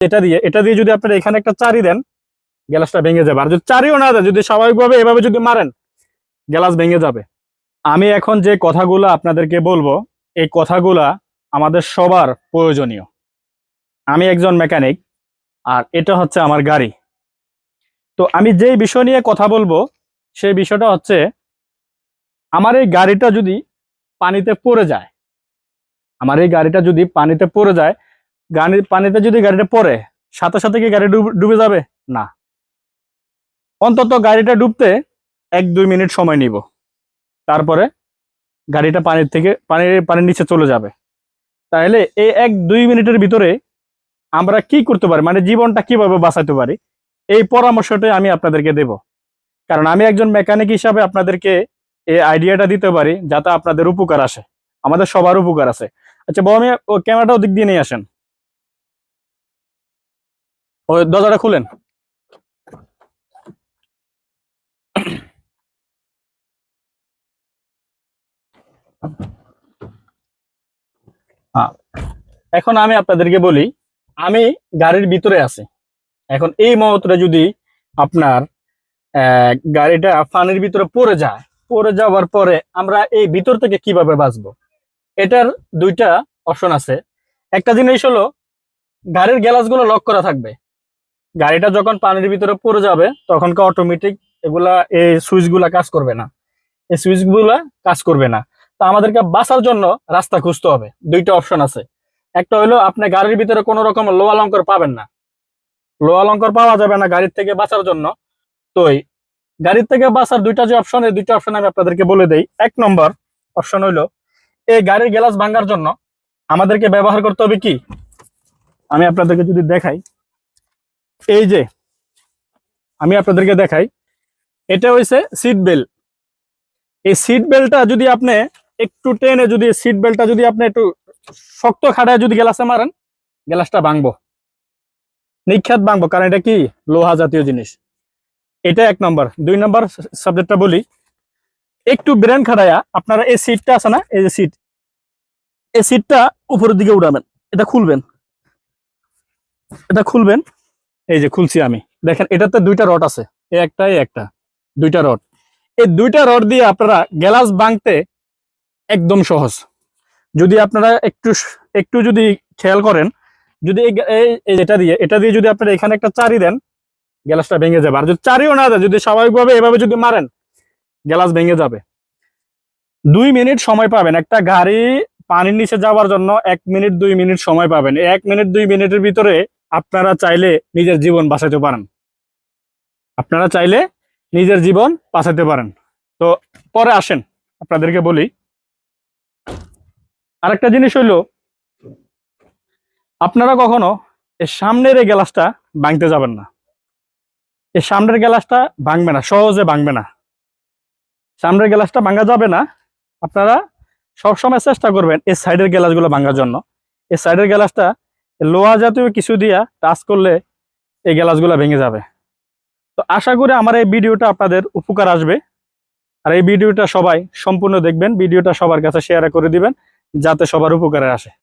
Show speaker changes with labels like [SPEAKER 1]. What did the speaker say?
[SPEAKER 1] এটা দিয়ে এটা দিয়ে যদি আপনারা এখানে একটা চারি দেন, গ্লাসটা ভেঙে যাবে। আর যদি চারিও না দেন, যদি স্বাভাবিকভাবে এভাবে যদি মারেন গ্যালাস ভেঙে যাবে। আমি এখন যে কথাগুলো আপনাদেরকে বলব, এই কথাগুলা আমাদের সবার প্রয়োজনীয়। আমি একজন মেকানিক, আর এটা হচ্ছে আমার গাড়ি। তো আমি যেই বিষয় নিয়ে কথা বলব, সেই বিষয়টা হচ্ছে, আমার এই গাড়িটা যদি পানিতে পড়ে যায়, আমার এই গাড়িটা যদি পানিতে পড়ে যায় গাড়ি পানিতে যদি গাড়িটা পড়ে, সাথে সাথে কি গাড়ি ডুবে যাবে? না। অন্তত গাড়িটা ডুবতে এক দুই মিনিট সময় নিব। তারপরে গাড়িটা পানির থেকে পানির পানির নিচে চলে যাবে। তাহলে এই এক দুই মিনিটের ভিতরে আমরা কি করতে পারি? মানে জীবনটা কীভাবে বাঁচাতে পারি? এই পরামর্শটাই আমি আপনাদেরকে দেব। কারণ আমি একজন মেকানিক হিসাবে আপনাদেরকে এই আইডিয়াটা দিতে পারি, যাতে আপনাদের উপকার আসে। আমাদের সবার উপকার আছে। আচ্ছা বাবা আমি ক্যামেরাটা ওদিক দিয়ে নিয়ে আসেন। ওই দরজাটা খুলেন। এখন আমি আপনাদেরকে বলি, আমি গাড়ির ভিতরে আছি। এখন এই মুহূর্তে যদি আপনার গাড়িটা পানির ভিতরে পড়ে যায়, পড়ে যাওয়ার পরে আমরা এই ভিতর থেকে কীভাবে বাঁচবো? এটার দুইটা অপশন আছে। একটা জিনিস হলো, গাড়ির গ্যালাসগুলো লক করা থাকবে। গাড়িটা যখন পানির ভিতরে পড়ে যাবে, তখন অটোমেটিক এগুলা এই সুইচগুলা কাজ করবে না। এই সুইচগুলা কাজ করবে না। তা আমাদেরকে বাঁচার জন্য রাস্তা খুঁজতে হবে। দুইটা অপশন আছে। একটা হলো, আপনি গাড়ির ভিতরে কোনো রকম লো অলঙ্কর পাবেন না। লো অলঙ্কর পাওয়া যাবে না গাড়ির থেকে বাঁচার জন্য। তো গাড়ির থেকে বাঁচার দুইটা যে অপশন এই দুইটা অপশন আমি আপনাদেরকে বলে দেই। এক নম্বর অপশন হইল, এই গাড়ির গ্লাস ভাঙার জন্য আমাদেরকে ব্যবহার করতে হবে কি? আমি আপনাদেরকে যদি দেখাই। এই যে, আমি আপনাদেরকে দেখাই। এটা হইছে সিট বেল্ট এই সিট বেল্টটা যদি আপনি একটু টেনে যদি সিট বেল্টটা যদি আপনি একটু শক্ত খাটায় যদি গ্লাসে মারেন, গ্লাসটা ভাঙবো। নিখ্যাত ভাঙবো, কারণ এটা কি? লোহা জাতীয় জিনিস। এটা এক নম্বর। দুই নম্বর সাবজেক্টটা বলি। একটু ব্রেন খাটায়া আপনারা এই সিটটা আছে না? এই যে সিট এই সিটটা উপরের দিকে উড়াবেন এটা খুলবেন। এটা খুলবেন। এই যে খুলছি আমি। দেখেন, এটাতে দুইটা রড আছে। এই একটা একটা। দুইটা রড এই দুইটা রড দিয়ে আপনারা গ্লাস ভাঙতে একদম সহজ। যদি আপনারা একটু একটু যদি খেয়াল করেন, যদি এই এটা দিয়ে এটা দিয়ে যদি আপনারা এখানে একটা চারি দেন গ্লাসটা ভেঙে যাবে। আর যদি চারিও না দেয় যদি স্বাভাবিকভাবে এভাবে যদি মারেন গ্লাস ভেঙে যাবে। দুই মিনিট সময় পাবেন। একটা গাড়ি পানির নিচে যাওয়ার জন্য এক মিনিট, দুই মিনিট সময় পাবেন। এক মিনিট, দুই মিনিটের ভিতরে আপনারা চাইলে নিজের জীবন বাঁচাতে পারেন। আপনারা চাইলে নিজের জীবন বাঁচাতে পারেন। তো পরে আসেন, আপনাদেরকে বলি। আরেকটা জিনিস হইল, আপনারা কখনো এই সামনের এই গ্লাসটা ভাঙতে যাবেন না। এই সামনের গ্লাসটা ভাঙবে না, সহজে ভাঙবে না। সামনের গ্লাসটা ভাঙা যাবে না, আপনারা সবসময় চেষ্টা করবেন এই সাইডের গ্লাসগুলো ভাঙার জন্য। এই সাইডের গ্লাসটা লোহা জাতীয় কিছু দিয়া টাচ করলে এই গ্লাসগুলো ভেঙে যাবে। তো আশা করি আমার এই ভিডিওটা আপনাদের উপকার আসবে। আর এই ভিডিওটা সবাই সম্পূর্ণ দেখবেন, ভিডিওটা সবার কাছে শেয়ার করে দিবেন, যাতে সবার উপকারে আসে।